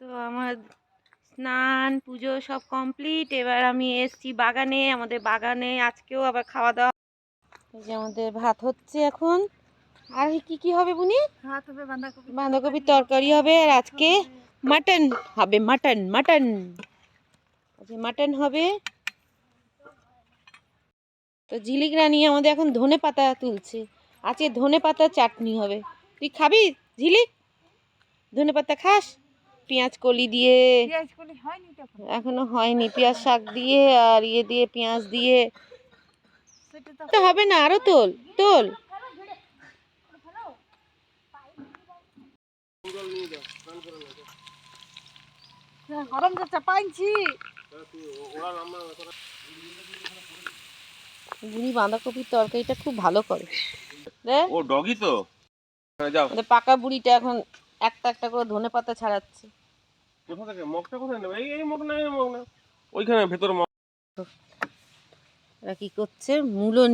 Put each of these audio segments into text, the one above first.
তো আমার স্নান পুজো সব কমপ্লিট এবার আমি এসছি বাগানে আমাদের বাগানে আজকেও আবার খাওয়া দাওয়া। এই যে আমাদের ভাত হচ্ছে এখন। আর কি কি হবে বুনি? ভাত হবে বাঁধাকপি। বাঁধাকপির তরকারি হবে আর আজকে মাটন হবে মাটন মাটন। আজকে মাটন হবে। তো ঝিলিক রানী আমাদের এখন ধনে পাতা তুলছে। আজকে ধনে পাতা চাটনি হবে। তুই খাবি ঝিলিক? ধনে পাতা খাস? পেঁয়াজ কলি দিয়ে। এখনও হয়নি। পেঁয়াজ শাক দিয়ে আর ইয়ে দিয়ে পেঁয়াজ দিয়ে। তো হবে না আরও তোল তোল। গরম বুড়ি বাঁধাকপির তরকারিটা খুব ভালো করে। ও ডগি তো? যাও আমাদের পাকা বুড়িটা এখন একটা একটা করে ধনে পাতা ছাড়াচ্ছে। কোথা থেকে? মগটা কোথায় নেবে? এই এই মগ না, এই মগ না। ওইখানে ভেতর মগ। কি করছে? মূলো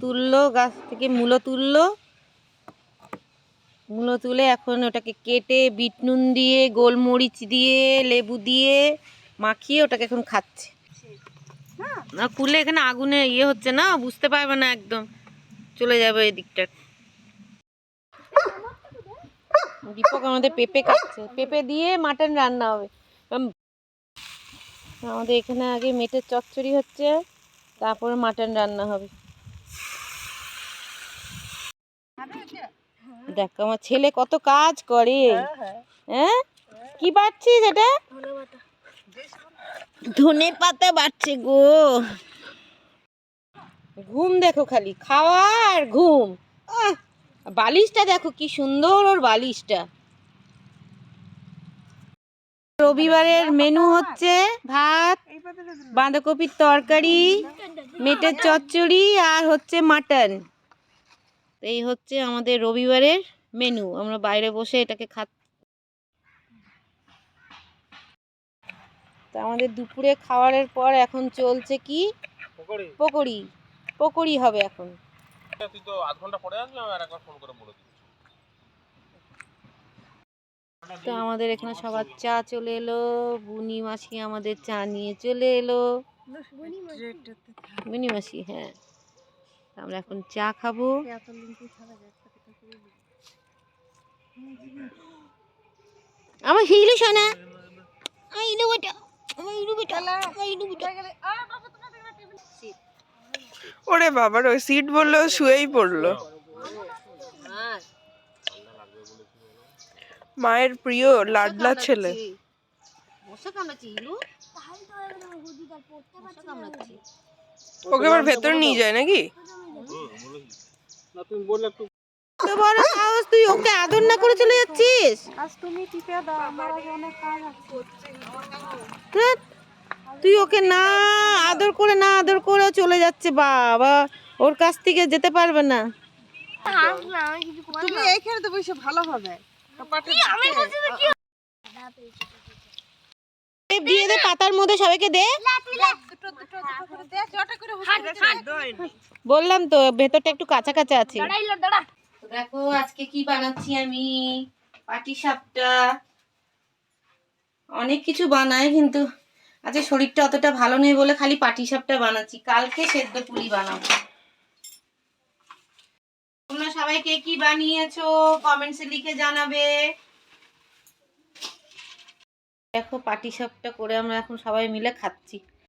তুললো, গাছ থেকে মূলো তুললো। মূলো তুলে এখন ওটাকে কেটে, বিট নুন দিয়ে, গোলমরিচ দিয়ে, লেবু দিয়ে মাখিয়ে ওটাকে এখন খাচ্ছে। না খুললে এখানে আগুনে ইয়ে হচ্ছে না, বুঝতে পারবে না একদম। চলে যাবে এই দিকটা। দীপক আমাদের পেঁপে কাটছে। পেঁপে দিয়ে মাটন রান্না হবে। আমাদের এখানে আগে মেটের চচ্চড়ি হচ্ছে তারপরে মাটন রান্না হবে। দেখ আমার ছেলে কত কাজ করে। হ্যাঁ? কি বাড়ছিস এটা? ধনে পাতা বাড়ছে গো। ঘুম দেখো খালি খাওয়ার ঘুম। আহ, বালিশটা দেখো কি সুন্দর ওর বালিশটা। রবিবারের মেনু হচ্ছে ভাত। বাঁধাকপির তরকারি মেটের চচ্চড়ি আর হচ্ছে মাটন। এই হচ্ছে আমাদের রবিবারের মেনু আমরা বাইরে বসে এটাকে খা তা আমাদের দুপুরে খাওয়ারের পর এখন চলছে কি? পকোড়ি। পকোড়ি হবে এখন। তুই তো আধ ঘণ্টা পরে আসবি আমি আর একবার ফোন করে বলে দিচ্ছি। তো আমাদের এখানে সবার চা চলে এলো বুনি মাসি আমাদের চা নিয়ে চলে এলো। বুনি মাসি হ্যাঁ। আমরা এখন চা খাব। আমার হিলু সোনা আমার ইনু বেটা আমার ইনু বেটা আমার ইনু বেটা ওরে বাবার ওই সিট বলল শুয়েই পড়ল। মায়ের প্রিয় লাডলা ছেলে। ওকে আবার ভেতর নিয়ে যায় নাকি? তো বড় সাহস তুই ওকে আদর না করে চলে যাচ্ছিস? আজ তুমি টিপে দাও আমার অনেক কাজ আছে। তুই ওকে না আদর করে না আদর করে চলে যাচ্ছে বাবা। ওর কাছ থেকে যেতে পারবে না। তুমি এইখানে তো বসে ভালো হবে দিয়ে দে পাতার মধ্যে সবাইকে দে। দুটো দুটো দুটো করে দে জটা করে হচ্ছে বললাম তো ভেতরটা একটু কাঁচা কাঁচা আছে দেখো আজকে কি বানাচ্ছি আমি? পাটি সাপটা। অনেক কিছু বানাই কিন্তু আজকে শরীরটা অতটা ভালো নেই বলে খালি পাটি সাপটা বানাচ্ছি। কালকে সেদ্ধ পুলি বানাবো। তোমরা সবাই কে কি বানিয়েছো? কমেন্টসে লিখে জানাবে। দেখো পাটি সাপটা করে আমরা এখন সবাই মিলে খাচ্ছি।